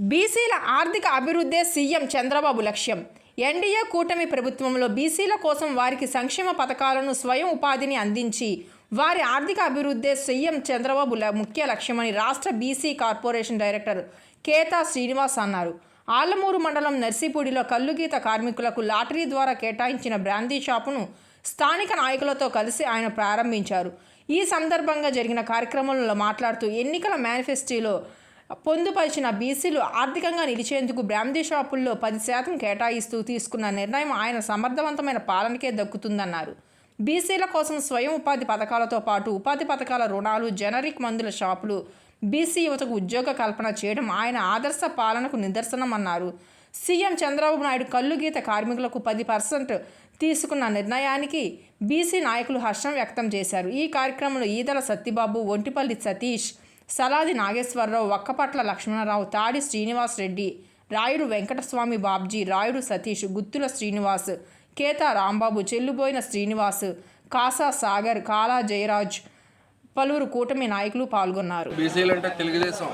బీసీల ఆర్థిక అభివృద్ధే సీఎం చంద్రబాబు లక్ష్యం. ఎన్డీఏ కూటమి ప్రభుత్వంలో బీసీల కోసం వారికి సంక్షేమ పథకాలను స్వయం ఉపాధిని అందించి వారి ఆర్థిక అభివృద్ధే సీఎం చంద్రబాబు ల- ముఖ్య లక్ష్యమని రాష్ట్ర BC corporation director Keta Srinivas అన్నారు. ఆలమూరు మండలం నర్సీపూడిలో కల్లుగీత కార్మికులకు లాటరీ ద్వారా కేటాయించిన బ్రాందీ షాపును స్థానిక నాయకులతో కలిసి ఆయన ప్రారంభించారు. ఈ సందర్భంగా జరిగిన కార్యక్రమంలో మాట్లాడుతూ ఎన్నికల మేనిఫెస్టోలో పొందుపరిచిన బీసీలు ఆర్థికంగా నిలిచేందుకు బ్రాందీ షాపుల్లో పది శాతం కేటాయిస్తూ తీసుకున్న నిర్ణయం ఆయన సమర్థవంతమైన పాలనకే దక్కుతుందన్నారు. బీసీల కోసం స్వయం ఉపాధి పథకాలతో పాటు ఉపాధి పథకాల రుణాలు జనరిక్ మందుల షాపులు బీసీ యువతకు ఉద్యోగ కల్పన చేయడం ఆయన ఆదర్శ పాలనకు నిదర్శనమన్నారు. సీఎం చంద్రబాబు నాయుడు కల్లు గీత కార్మికులకు పది పర్సెంట్ తీసుకున్న నిర్ణయానికి బీసీ నాయకులు హర్షం వ్యక్తం చేశారు. ఈ కార్యక్రమంలో ఈదల సత్తిబాబు ఒంటిపల్లి సతీష్ సలాది నాగేశ్వరరావు వక్కపట్ల లక్ష్మణరావు తాడి శ్రీనివాస్ రెడ్డి రాయుడు వెంకటస్వామి బాబ్జీ రాయుడు సతీష్ గుత్తుల శ్రీనివాస్ కేతా రాంబాబు చెల్లుబోయిన శ్రీనివాస్ కాసా సాగర్ కాలా జయరాజ్ పలువురు కూటమి నాయకులు పాల్గొన్నారు. బీసీలంటే తెలుగుదేశం.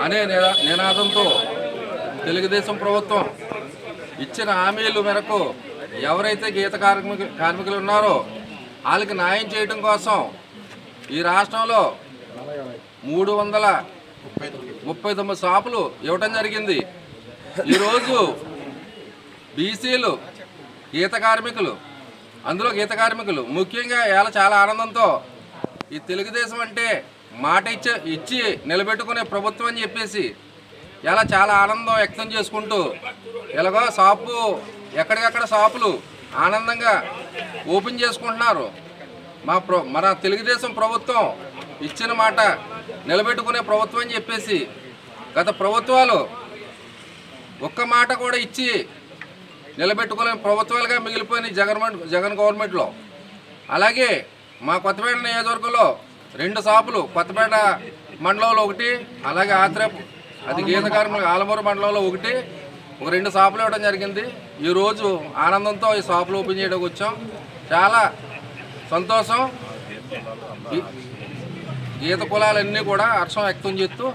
అనే నినా- నినాదంతో తెలుగుదేశం ప్రభుత్వం ఇచ్చిన హామీల మేరకు ఎవరైతే గీత కార్మికు కార్మికులు ఉన్నారో వాళ్ళకి న్యాయం చేయడం కోసం ఈ రాష్ట్రంలో మూడు వందల ముప్పై తొమ్మిది షాపులు ఇవ్వటం జరిగింది. ఈరోజు బీసీలు గీత కార్మికులు అందులో గీత కార్మికులు ముఖ్యంగా ఇలా చాలా ఆనందంతో ఈ తెలుగుదేశం అంటే మాట ఇచ్చే ఇచ్చి నిలబెట్టుకునే ప్రభుత్వం అని చెప్పేసి ఇలా చాలా ఆనందం వ్యక్తం చేసుకుంటూ ఇలాగో షాపు ఎక్కడికక్కడ షాపులు ఆనందంగా ఓపెన్ చేసుకుంటున్నారు. మా ప్ర మన తెలుగుదేశం ప్రభుత్వం ఇచ్చిన మాట నిలబెట్టుకునే ప్రభుత్వం అని చెప్పేసి గత ప్రభుత్వాలు ఒక్క మాట కూడా ఇచ్చి నిలబెట్టుకునే ప్రభుత్వాలుగా మిగిలిపోయిన జగన్ జగన్ గవర్నమెంట్లో. అలాగే మా కొత్తపేట నియోజకవర్గంలో రెండు షాపులు కొత్తపేట మండలంలో ఒకటి అలాగే ఆత్రేపు అది గీత కార్మికుల ఆలమూరు మండలంలో ఒకటి ఒక రెండు షాపులు ఇవ్వడం జరిగింది. ఈరోజు ఆనందంతో ఈ షాపులు ఓపెన్ చేయడానికి వచ్చాం. చాలా సంతోషం. గీత కులాలన్నీ కూడా హర్షం వ్యక్తం చేస్తూ